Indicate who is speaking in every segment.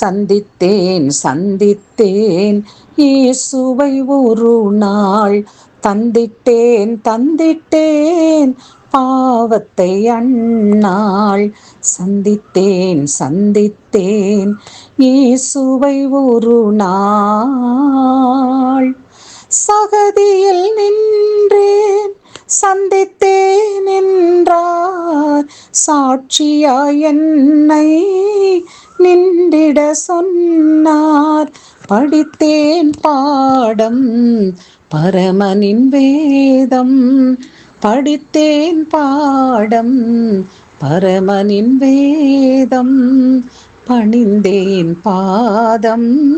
Speaker 1: சந்தித்தேன் சந்தித்தேன். இயேசுவை ஒரு நாள் தந்திட்டேன் தந்திட்டேன். பாவத்தை அண்ணாள் சந்தித்தேன் சந்தித்தேன். இயேசுவை ஒரு நாள் சகதியில் நின்றேன் சந்தித்தேன் என்றார். சாட்சியாய் என்னை நின்றிட சொன்னார். படித்தேன் பாடம் பரமனின் வேதம். படித்தேன் பாடம் பரமனின் வேதம். பணிந்தேன் பாதம்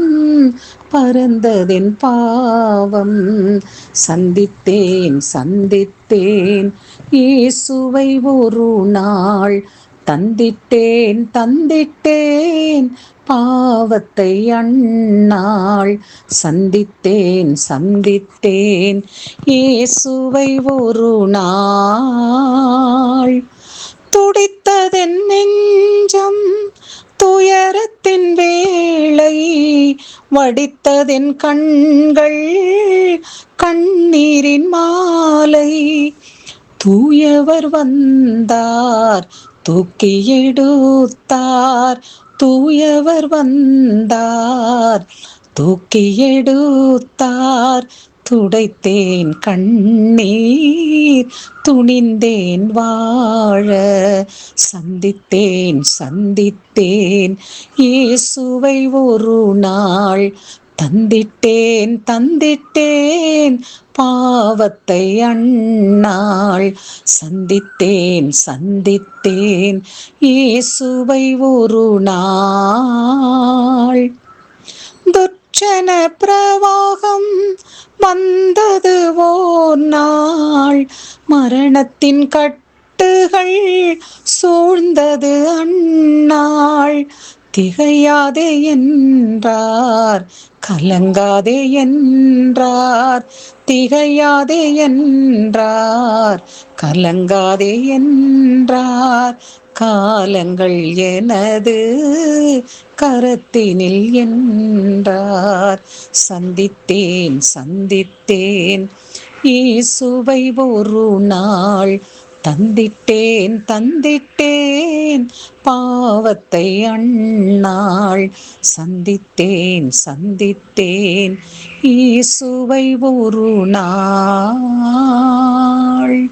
Speaker 1: பரந்ததின் பாவம். சந்தித்தேன் சந்தித்தேன் இயேசுவை ஒரு நாள் தந்திட்டேன் தந்திட்டேன். பாவத்தை அண்ணாள் சந்தித்தேன் சந்தித்தேன். இயேசுவை ஒரு நாள் துடித்ததென் நெஞ்சம் துயரத்தின் வேளை வடித்ததென் கண்கள் கண்ணீரின் மாலை தூயவர் வந்தார் தூக்கி எடுத்தார் தூயவர் வந்தார். தூக்கி எடுத்தார் துடைத்தேன் கண்ணீர் துணிந்தேன் வாழ. சந்தித்தேன் சந்தித்தேன் இயேசுவை ஒரு நாள் தந்திட்டேன் தந்திட்டேன். பாவத்தை அண்ணாள் சந்தித்தேன் சந்தித்தேன். இயேசுவை ஒரு நாள். துர்ச்சன பிரவாகம் வந்தது ஓர் நாள். மரணத்தின் கட்டுகள் சூழ்ந்தது அண்ணாள். திகையாதே என்றார் கலங்காதே என்றார் திகையாதே என்றார் கலங்காதே என்றார். காலங்கள் எனது கரத்தினில் என்றார். சந்தித்தேன் சந்தித்தேன் ஈசுவை ஒரு நாள் தந்திட்டேன் தந்திட்டேன். பாவத்தை அண்ணாள் சந்தித்தேன் சந்தித்தேன். ஈசுவை ஒரு நாள்.